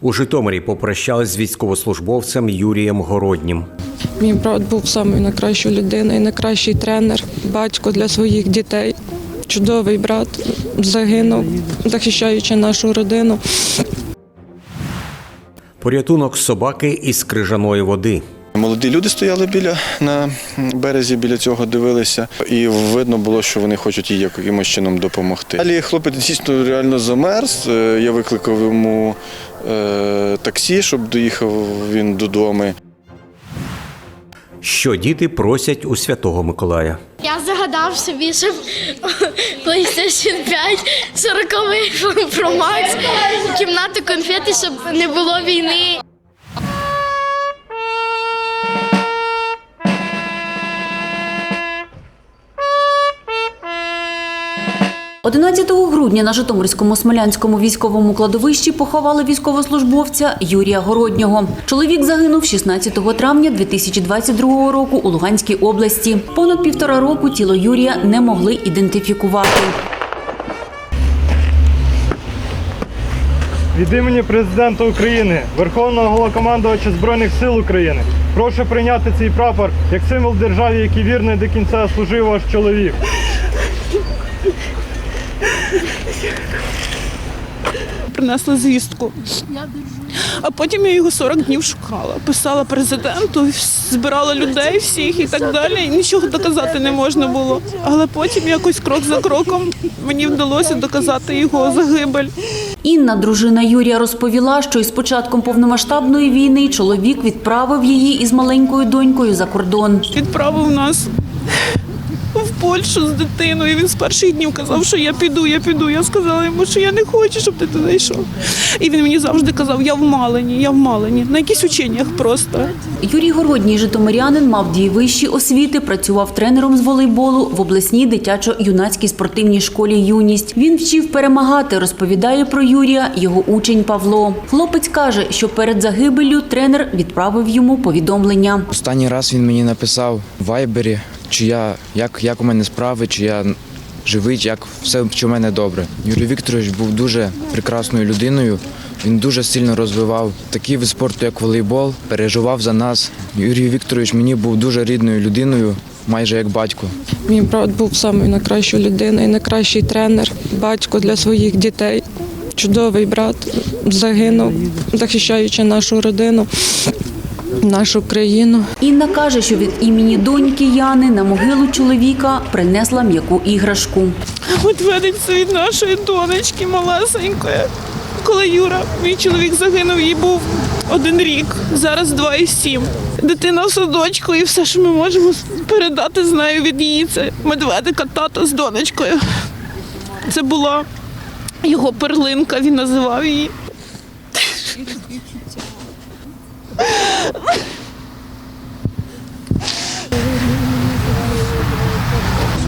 У Житомирі попрощались з військовослужбовцем Юрієм Городнім. Мій брат був самою найкращою людиною, найкращий тренер, батько для своїх дітей. Чудовий брат загинув, захищаючи нашу родину. Порятунок собаки із крижаної води. Молоді люди стояли біля на березі, біля цього дивилися, і видно було, що вони хочуть їй якимось чином допомогти. Далі хлопець дійсно реально замерз. Е, Я викликав йому е, таксі, щоб доїхав він додому. Що діти просять у Святого Миколая. Я загадав собі, щоб PlayStation 5, 40 Pro Max, кімнату конфети, щоб не було війни. 11 грудня на Житомирському Смолянському військовому кладовищі поховали військовослужбовця Юрія Городнього. Чоловік загинув 16 травня 2022 року у Луганській області. Понад півтора року тіло Юрія не могли ідентифікувати. Від імені президента України, Верховного Головнокомандувача Збройних сил України, прошу прийняти цей прапор як символ державі, який вірний до кінця служив ваш чоловік. Принесла звістку. А потім я його 40 днів шукала. Писала президенту, збирала людей всіх і так далі. І Нічого доказати не можна було. Але потім якось крок за кроком мені вдалося доказати його загибель. Інна, дружина Юрія, розповіла, що із початком повномасштабної війни чоловік відправив її із маленькою донькою за кордон. Відправив нас Польщу з дитиною. Він з перших днів казав, що я піду, я піду. Я сказала йому, що я не хочу, щоб ти туди йшов. І він мені завжди казав, я в Малині, я в Малині. На якісь ученнях просто. Юрій Городній житомирянин мав дві вищі освіти, працював тренером з волейболу в обласній дитячо-юнацькій спортивній школі Юність. Він вчив перемагати, розповідає про Юрія його учень Павло. Хлопець каже, що перед загибеллю тренер відправив йому повідомлення. Останній раз він мені написав в вайбері, чи я як, як у мене справи, чи я живий, як все чи в мене добре. Юрій Вікторович був дуже прекрасною людиною. Він дуже сильно розвивав такий вид спорту, як волейбол, переживав за нас. Юрій Вікторович мені був дуже рідною людиною, майже як батько. Мій брат був самою найкращою людиною, найкращий тренер, батько для своїх дітей. Чудовий брат загинув, захищаючи нашу родину, нашу країну. Інна каже, що від імені доньки Яни на могилу чоловіка принесла м'яку іграшку. Медведиця від нашої донечки малесенької. Коли Юра, мій чоловік загинув, їй був один рік, зараз два і сім. Дитина в садочку і все, що ми можемо передати з нею від її, це медведика, тато з донечкою. Це була його перлинка, він називав її.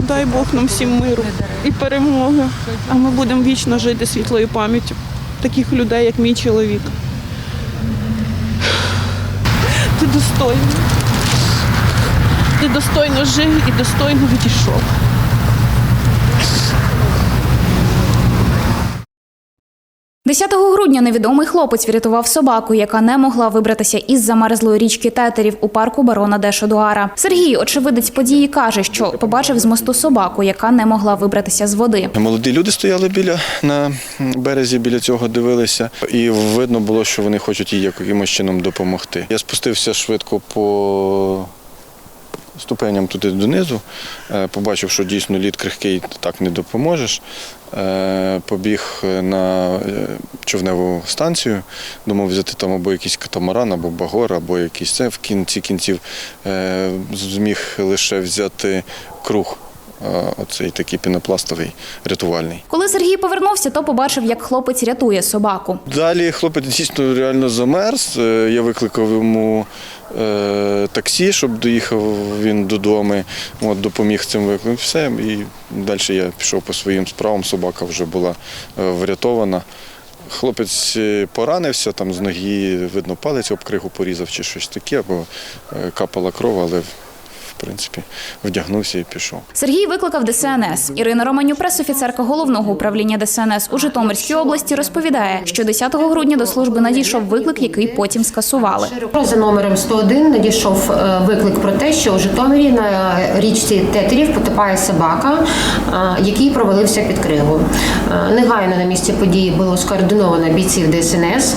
Дай Бог нам всім миру і перемоги. А ми будемо вічно жити світлою пам'яттю таких людей, як мій чоловік. Ти достойний. Ти достойно жив і достойно відійшов. – 10 грудня невідомий хлопець врятував собаку, яка не могла вибратися із замерзлої річки Тетерів у парку барона Дешодуара. Сергій, очевидець події, каже, що побачив з мосту собаку, яка не могла вибратися з води. Молоді люди стояли біля на березі, біля цього дивилися, і видно було, що вони хочуть їй якимось чином допомогти. Я спустився швидко по ступеням туди донизу, е, побачив, що дійсно лід крихкий, так не допоможеш. Е, Побіг на е, човневу станцію, думав взяти там або якийсь катамаран, або багор, або якийсь це. В кінці кінців зміг лише взяти круг. Е, Оцей такий пінопластовий рятувальний. Коли Сергій повернувся, то побачив, як хлопець рятує собаку. Далі хлопець дійсно реально замерз. Е, Я викликав йому е, таксі, щоб доїхав він додому. От, допоміг цим викликом. Все. І далі я пішов по своїм справам. Собака вже була врятована. Хлопець поранився, там з ноги, видно, палець об кригу порізав чи щось таке, або капала кров, але принципі, вдягнувся і пішов. Сергій викликав ДСНС. Ірина Романюк, пресофіцерка головного управління ДСНС у Житомирській області, розповідає, що 10 грудня до служби надійшов виклик, який потім скасували. За номером 101 надійшов е, виклик про те, що у Житомирі на річці Тетерів потопає собака, е, який провалився під кригу. Е, Негайно на місці події було скоординовано бійців ДСНС,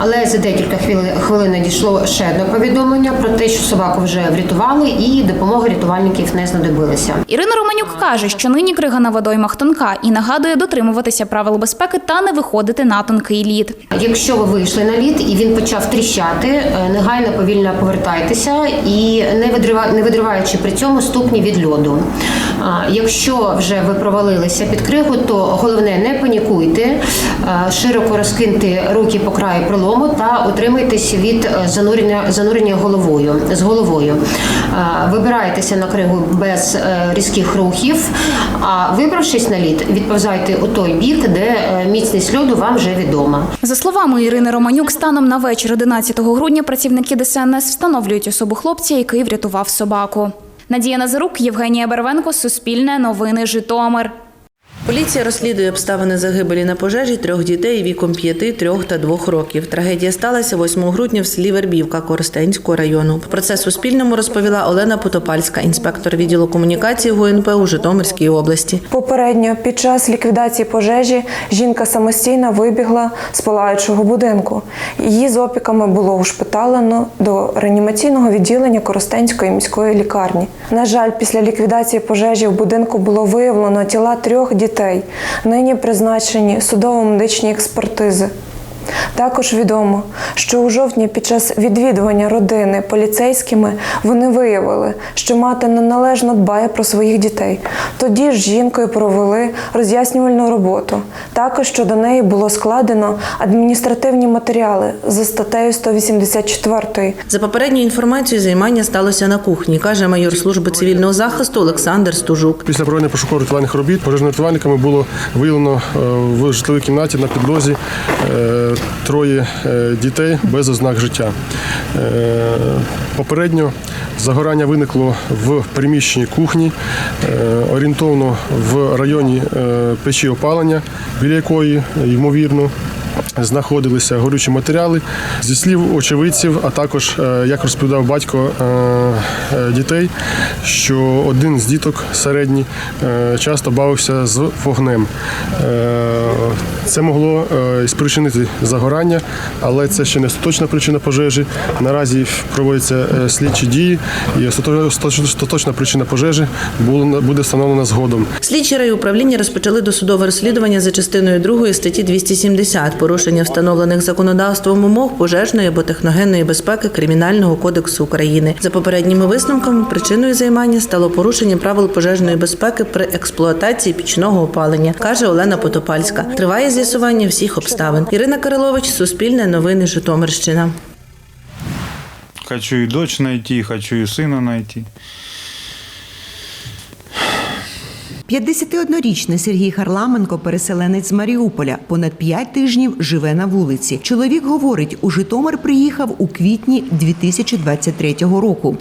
але за декілька хвили- хвилин надійшло ще одне повідомлення про те, що собаку вже врятували і допомоги рятувальників не знадобилася. Ірина Романюк каже, що нині крига на водоймах тонка і нагадує дотримуватися правил безпеки та не виходити на тонкий лід. Якщо ви вийшли на лід і він почав тріщати, е, негайно повільно повертайтеся і не видрива- не видриваючи при цьому ступні від льоду. Якщо вже ви провалилися під кригу, то головне не панікуйте, е, широко розкиньте руки по краю пролому та утримуйтесь від е, занурення, занурення головою з головою. Вибирайтеся на кригу без е, різких рухів. А вибравшись на лід, відповзайте у той бік, де е, міцність льоду вам вже відома. За словами Ірини Романюк, станом на вечір 11 грудня працівники ДСНС встановлюють особу хлопця, який врятував собаку. Надія Назарук, Євгенія Бервенко, Суспільне, Новини Житомир. Поліція розслідує обставини загибелі на пожежі трьох дітей віком 5, 3 та 2 років. Трагедія сталася 8 грудня в селі Вербівка Коростенського району. Про це Суспільному розповіла Олена Потопальська, інспектор відділу комунікації ГУНП у Житомирській області. Попередньо під час ліквідації пожежі жінка самостійно вибігла з палаючого будинку. Її з опіками було ушпиталено до реанімаційного відділення Коростенської міської лікарні. На жаль, після ліквідації пожежі в будинку було виявлено тіла трьох дітей, нині призначені судово-медичні експертизи. Також відомо, що у жовтні під час відвідування родини поліцейськими вони виявили, що мати неналежно дбає про своїх дітей. Тоді ж жінкою провели роз'яснювальну роботу. Також щодо неї було складено адміністративні матеріали за статтею 184 За попередньою інформацією, займання сталося на кухні, каже майор служби цивільного захисту Олександр Стужук. Після проведення пошуково-рятувальних робіт пожежно-рятувальниками було виявлено е, в житловій кімнаті на підлозі е, троє е, дітей без ознак життя. Е, Попередньо загорання виникло в приміщенні кухні, е, орієнтовно в районі печі опалення, біля якої, ймовірно, знаходилися горючі матеріали. Зі слів очевидців, а також, е, як розповідав батько е, е, дітей, що один з діток середній часто бавився з вогнем. Це могло спричинити загорання, але це ще не остаточна причина пожежі. Наразі проводяться слідчі дії, і остаточна- причина пожежі буде встановлена згодом. Слідчі райуправління розпочали досудове розслідування за частиною 2 статті 270 порушення встановлених законодавством умов пожежної або техногенної безпеки Кримінального кодексу України. За попередніми висновками причиною займання стало порушення правил пожежної безпеки при експлуатації пічного опалення, каже Олена Потопальська. Триває з'ясування всіх обставин. Ірина Кирилович, Суспільне новини, Житомирщина. Хочу и дочь найти, хочу и сына найти. 51-річний Сергій Харламенко, переселенець з Маріуполя, понад 5 тижнів живе на вулиці. Чоловік говорить, у Житомир приїхав у квітні 2023 року.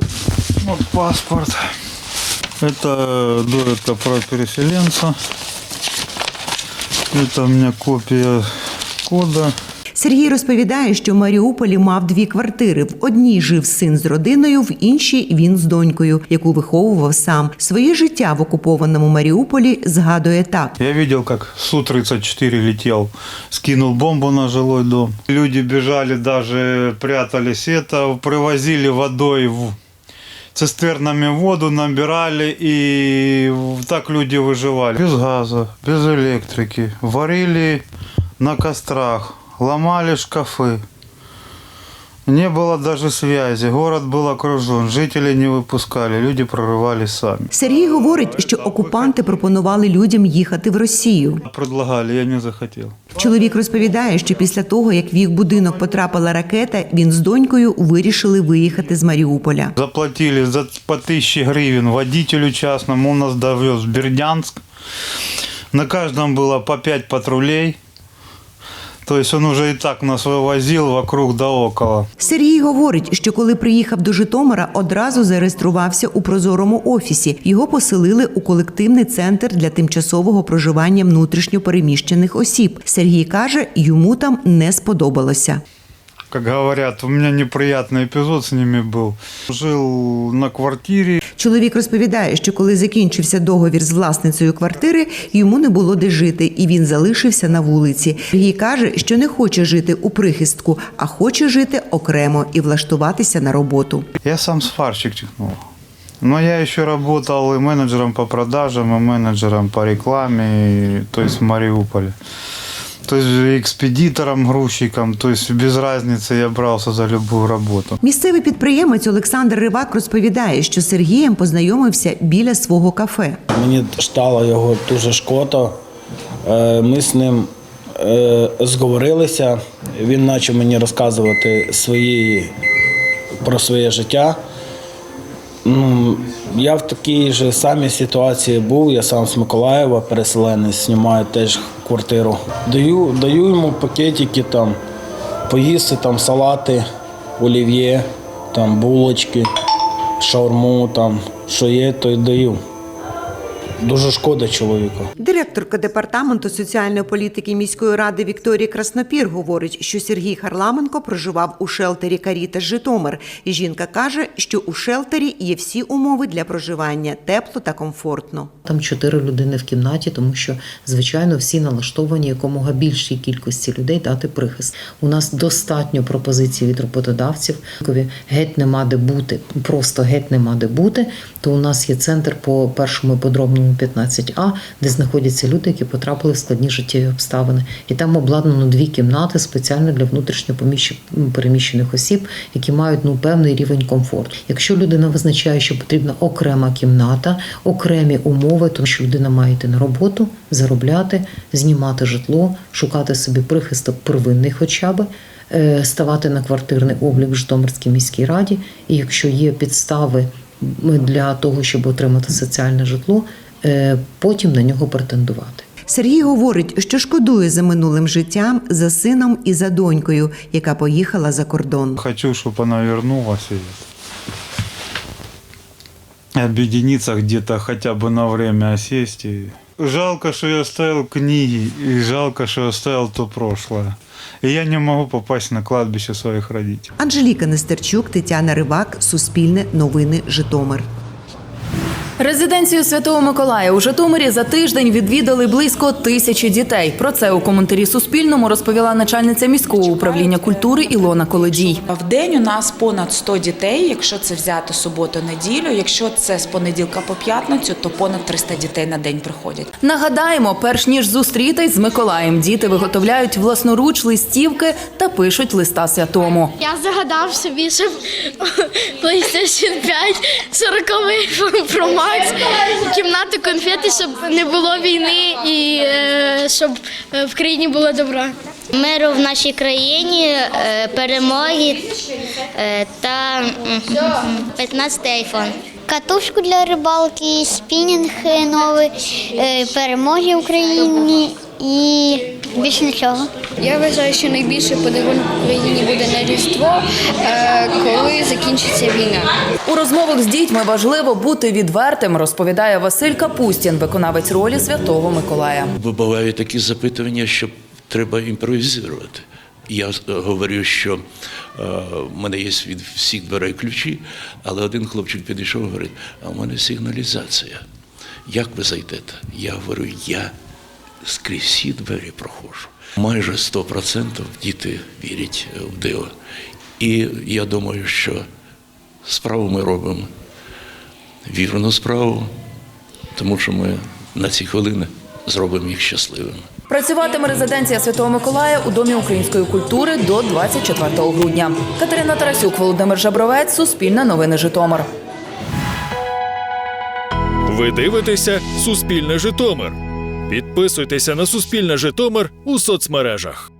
Вот паспорт. Это довідка про переселенца. Это у меня копия кода. Сергій розповідає, що в Маріуполі мав дві квартири. В одній жив син з родиною, в іншій він з донькою, яку виховував сам. Своє життя в окупованому Маріуполі згадує так. Я видел, как Су-34 летел, скинул бомбу на жилой дом. Люди бежали, даже прятались это, привозили водой в цистернами воду, набирали, и так люди выживали. Без газа, без электрики. Варили на кострах, ломали шкафы. Не было даже связи, город был окружен, жителей не выпускали, люди прорывались сами. Сергій говорить, що окупанти пропонували людям їхати в Росію. Предлагали, я не захотел. Чоловік розповідає, що після того, як в їх будинок потрапила ракета, він з донькою вирішили виїхати з Маріуполя. Заплатили за по тысяче гривен водителю частному, он нас довез в Бердянск. На каждом было по пять патрулей. То він вже і так нас вивозив вокруг да около. Сергій говорить, що коли приїхав до Житомира, одразу зареєструвався у прозорому офісі. Його поселили у колективний центр для тимчасового проживання внутрішньопереміщених осіб. Сергій каже, йому там не сподобалося Как говорят, у меня неприятный эпизод с ними был. Жил на квартире, Чоловік розповідає, що коли закінчився договір з власницею квартири, йому не було де жити, і він залишився на вулиці. Сергій каже, що не хоче жити у прихистку, а хоче жити окремо і влаштуватися на роботу. Я сам сварщик чихнул. Но я еще работал и менеджером по продажам, и менеджером по рекламе, и- то есть в Мариуполе. То есть экспедитором, грузчиком, то есть без разницы я брался за любую работу. Місцевий підприємець Олександр Ривак розповідає, що з Сергієм познайомився біля свого кафе. Мені стало його дуже шкода. Е, Ми з ним е, зговорилися. Він почав мені розказувати свої, про своє життя. Ну, я в такій же самій ситуації був. Я сам з Миколаєва, переселенець, знімаю теж квартиру. Даю, даю йому пакетики там, поїсти там салати, олів'є, там булочки, шаурму, там, що є, то й даю. Дуже шкода чоловіку. Директорка департаменту соціальної політики міської ради Вікторія Краснопір говорить, що Сергій Харламенко проживав у шелтері Каріта Житомир. І жінка каже, що у шелтері є всі умови для проживання тепло та комфортно. Там чотири людини в кімнаті, тому що, звичайно, всі налаштовані якомога більшій кількості людей дати прихист. У нас достатньо пропозицій від роботодавців. Геть нема де бути, просто геть нема де бути. То у нас є центр по першому подробному 15А, де знаходяться люди, які потрапили в складні життєві обставини. І там обладнано дві кімнати спеціально для внутрішньо переміщених осіб, які мають ну певний рівень комфорту. Якщо людина визначає, що потрібна окрема кімната, окремі умови, то що людина має йти на роботу, заробляти, знімати житло, шукати собі прихисток первинний, хоча б. е, Ставати на квартирний облік в Житомирській міській раді, і якщо є підстави для того, щоб отримати соціальне житло, потім на нього претендувати. Сергій говорить, що шкодує за минулим життям, за сином і за донькою, яка поїхала за кордон. Хочу, чтобы она вернулась и объединиться где-то хотя бы на время осесть. И... Жалко, что я оставил книги, и жалко, что я оставил то прошлое. И я не могу попасть на кладбище своих родителей. Анжеліка Нестерчук, Тетяна Ривак, Суспільне новини Житомир. Резиденцію Святого Миколая у Житомирі за тиждень відвідали близько тисячі дітей. Про це у коментарі Суспільному розповіла начальниця міського управління культури Ілона Колодій. В день у нас понад 100 дітей, якщо це взяти суботу-неділю. Якщо це з понеділка по п'ятницю, то понад 300 дітей на день приходять. Нагадаємо, перш ніж зустрітись з Миколаєм, діти виготовляють власноруч листівки та пишуть листа святому. Я загадав собі, щоб PlayStation 5, 40 Pro Max, кімнату конфети, щоб не було війни і е, щоб е, в країні було добро. Миру в нашій країні, е, перемоги та 15 айфон. Катушку для рибалки, спінінг новий, перемоги в Україні і більше нічого. Я вважаю, що найбільший подарунок Україні буде на Різдво, е, коли закінчиться війна. У розмовах з дітьми важливо бути відвертим, розповідає Василь Капустін, виконавець ролі Святого Миколая. Бувають такі запитування, що треба імпровізувати. Я говорю, що е, в мене є від всіх дверей ключі, але один хлопчик підійшов і говорить, а в мене сигналізація. Як ви зайдете? Я говорю, я скрізь всі двері проходжу. Майже 100% діти вірять в диво. І я думаю, що справу ми робимо вірну справу, тому що ми на ці хвилини зробимо їх щасливими. Працюватиме резиденція Святого Миколая у Домі української культури до 24 грудня. Катерина Тарасюк, Володимир Жабровець, Суспільне новини Житомир. Ви дивитеся Суспільне Житомир. Підписуйтеся на Суспільне Житомир у соцмережах.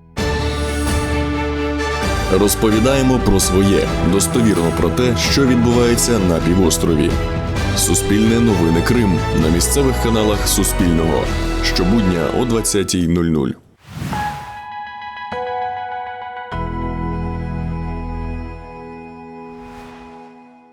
Розповідаємо про своє достовірно про те, що відбувається на півострові. Суспільне новини Крим на місцевих каналах Суспільного щобудня о 20.00.